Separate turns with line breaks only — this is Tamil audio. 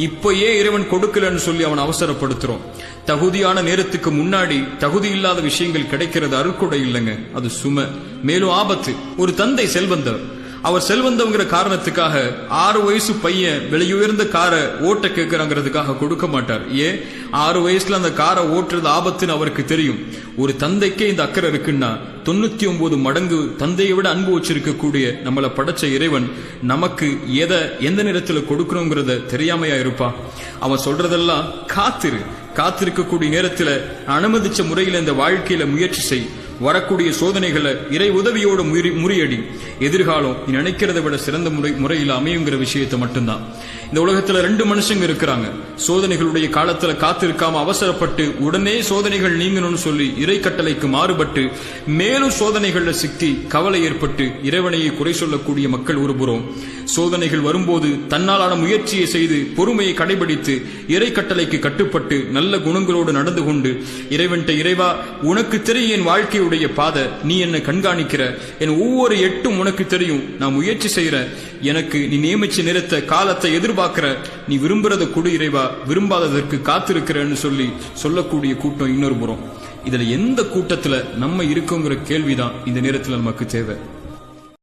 இப்பயே இறைவன் கொடுக்கலன்னு சொல்லி அவன் அவசரப்படுத்துறோம். தகுதியான நேரத்துக்கு முன்னாடி தகுதி இல்லாத விஷயங்கள் கிடைக்கிறது அருக்குடை இல்லைங்க. அது சும. மேலும் ஆபத்து. ஒரு தந்தை செல்வந்தர். அவர் செல்வந்தவங்கிற காரணத்துக்காக ஆறு வயசு பையன் விலையுயர்ந்த காரை ஓட்ட கேட்கிறாங்கிறதுக்காக கொடுக்க மாட்டார். ஏன் ஆறு வயசுல அந்த காரை ஓட்டுறது ஆபத்துன்னு அவருக்கு தெரியும். ஒரு தந்தைக்கே இந்த அக்கறை இருக்குன்னா தொண்ணூத்தி ஒன்பது மடங்கு தந்தையை விட அன்பு வச்சிருக்கக்கூடிய நம்மளை படைச்ச இறைவன் நமக்கு எதை எந்த நேரத்தில் கொடுக்கணுங்கிறத தெரியாமையா இருப்பா? அவன் சொல்றதெல்லாம் காத்திரு. காத்திருக்கக்கூடிய நேரத்தில் அனுமதிச்ச முறையில் இந்த வாழ்க்கையில முயற்சி செய். வரக்கூடிய சோதனைகளை இறை உதவியோடு முறியடி. எதிர்காலம் நீ நினைக்கிறதை விட சிறந்த முறை முறையில் அமையுங்கிற விஷயத்தை மட்டும்தான். இந்த உலகத்துல ரெண்டு மனுஷங்க இருக்கிறாங்க. சோதனைகளுடைய காலத்துல காத்திருக்காம அவசரப்பட்டு உடனே சோதனைகள் நீங்கணும்னு சொல்லி இறை கட்டளைக்கு மாறுபட்டு மேலும் சோதனைகள்ல சிக்கி கவலை ஏற்பட்டு இறைவனையை குறை சொல்லக்கூடிய மக்கள் ஒருபுறம் சோதனைகள் வரும்போது தன்னாலான முயற்சியை செய்து பொறுமையை கடைபிடித்து இறை கட்டளைக்கு கட்டுப்பட்டு நல்ல குணங்களோடு நடந்து கொண்டு இறைவன்ட்ட இறைவா உனக்கு தெரியும் என் வாழ்க்கையுடைய பாதை நீ என்னை கண்காணிக்கிற? என் ஒவ்வொரு எட்டும் உனக்கு தெரியும். நான் முயற்சி செய்யற எனக்கு நீ நியமிச்ச நிறுத்த காலத்தை எதிர்பார்க்கிற. நீ விரும்புறத கொடு இறைவா. விரும்பாததற்கு காத்திருக்கிறேன்னு சொல்லி சொல்லக்கூடிய கூட்டம் இன்னொரு புறம். இதுல எந்த கூட்டத்துல நம்ம இருக்கோங்கிற கேள்விதான் இந்த நேரத்துல நமக்கு தேவை.